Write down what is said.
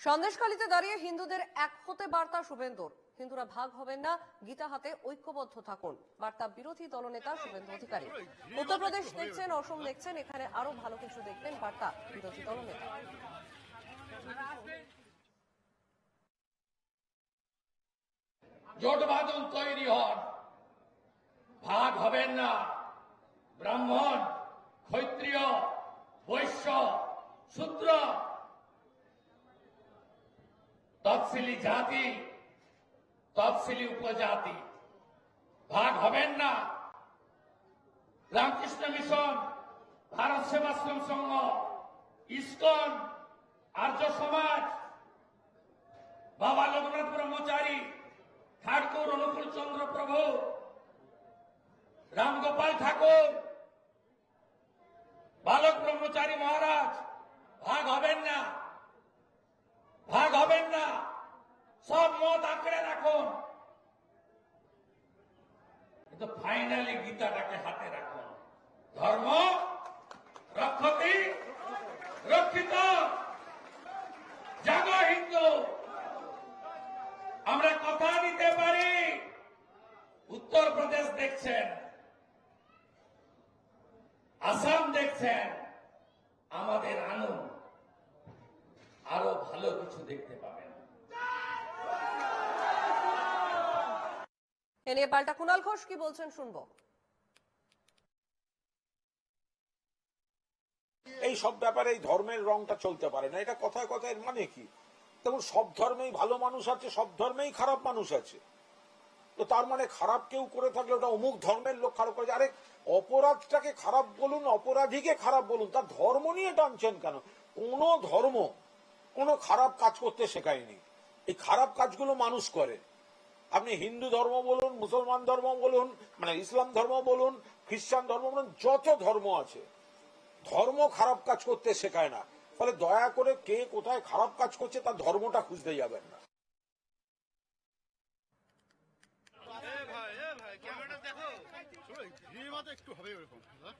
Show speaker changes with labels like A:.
A: সন্দেশখালীতে দাঁড়িয়ে হিন্দুদের এক হতে বার্তা শুভেন্দুর। হিন্দুরা ভাগ হবেন না, গীতা হাতে ঐক্যবদ্ধ থাকুন। বার্তা বিরোধী দলনেতা শুভেন্দু অধিকারী। উত্তরপ্রদেশ দেখছেন, অসম দেখছেন, এখানে আরও ভালো কিছু দেখবেন বার্তা বিরোধী দলনেতা।
B: জোট বাঁধন তৈরি হন। ভাগ হবেন না। ব্রাহ্মণ, ক্ষত্রিয়, বৈশ্য, শূদ্র তফসিলি জাতি, তফসিলি উপজাতি। ভাগ হবেন না। রামকৃষ্ণ মিশন, ভারত সেবাশ্রম সংঘ, ইস্কন, আর্য সমাজ, বাবা লোকনাথ ব্রহ্মচারী ঠাকুর অনুকূল চন্দ্র প্রভু, রামগোপাল ঠাকুর, বালক ব্রহ্মচারী মহারাজ ভাগ হবেন না ভাগ হবেন না সব মত আঁকড়ে রাখুন কিন্তু ফাইনালি গীতাটাকে হাতে রাখুন ধর্ম, রক্ষতি, রক্ষিত। জাগো হিন্দু। আমরা কথা দিতে পারি। উত্তরপ্রদেশ দেখছেন। আসাম দেখছেন। আমাদের আনন্দ আরও ভালো কিছু দেখতে পাবেন
A: এ নিয়ে পাল্টা কুণাল ঘোষ কি বলছেন শুনব।
C: এই সব ব্যাপারে এই ধর্মের রংটা চলতে পারে না, এটা কথায় কথায় মানে কি? দেখুন, সব ধর্মেই ভালো মানুষ আছে, সব ধর্মেই খারাপ মানুষ আছে। তো তার মানে খারাপ কেউ করে থাকলে ওটা অমুক ধর্মের লোক খারাপ করেছে আরে অপরাধটাকে খারাপ বলুন, অপরাধীকে খারাপ বলুন, তার ধর্ম নিয়ে টানছেন কেন? কোন ধর্ম কোনো খারাপ কাজ করতে শেখায়নি। এই খারাপ কাজগুলো মানুষ করে। আপনি হিন্দু ধর্ম বলুন মুসলমান ধর্ম বলুন মানে ইসলাম ধর্ম বলুন খ্রিস্টান ধর্ম বলুন যত ধর্ম আছে ধর্ম খারাপ কাজ করতে শেখায় না। ফলে দয়া করে কে কোথায় খারাপ কাজ করছে তার ধর্মটা খুঁজতে যাবেন না।
D: এ ভাই এ ভাই ক্যামেরাটা দেখো।
E: একটু হবে ওরকম হ্যাঁ?